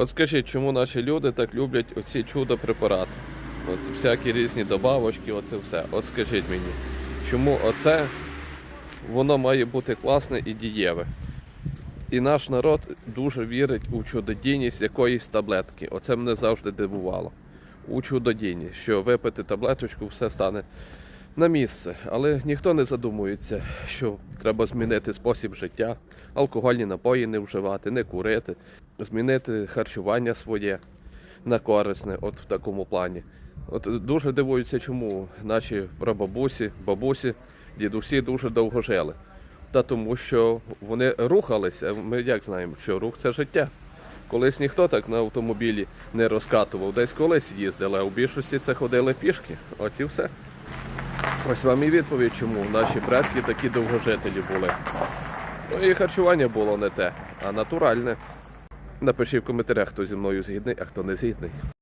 От скажіть, чому наші люди так люблять оці чудо-препарати? От всякі різні добавочки, оце все. От скажіть мені, чому оце воно має бути класне і дієве? І наш народ дуже вірить у чудодійність якоїсь таблетки. Оце мене завжди дивувало. У чудодійність, що випити таблеточку, все стане на місце. Але ніхто не задумується, що треба змінити спосіб життя, алкогольні напої не вживати, не курити, змінити харчування своє на корисне, от в такому плані. От дуже дивуються, чому наші прабабусі, бабусі, дідусі дуже довго жили. Та тому, що вони рухалися. Ми як знаємо, що рух це життя. Колись ніхто так на автомобілі не розкатував, десь колись їздили, а у більшості це ходили пішки. От і все. Ось вам і відповідь, чому наші предки такі довгожителі були. Ну і харчування було не те, а натуральне. Напишіть в коментарях, хто зі мною згідний, а хто не згідний.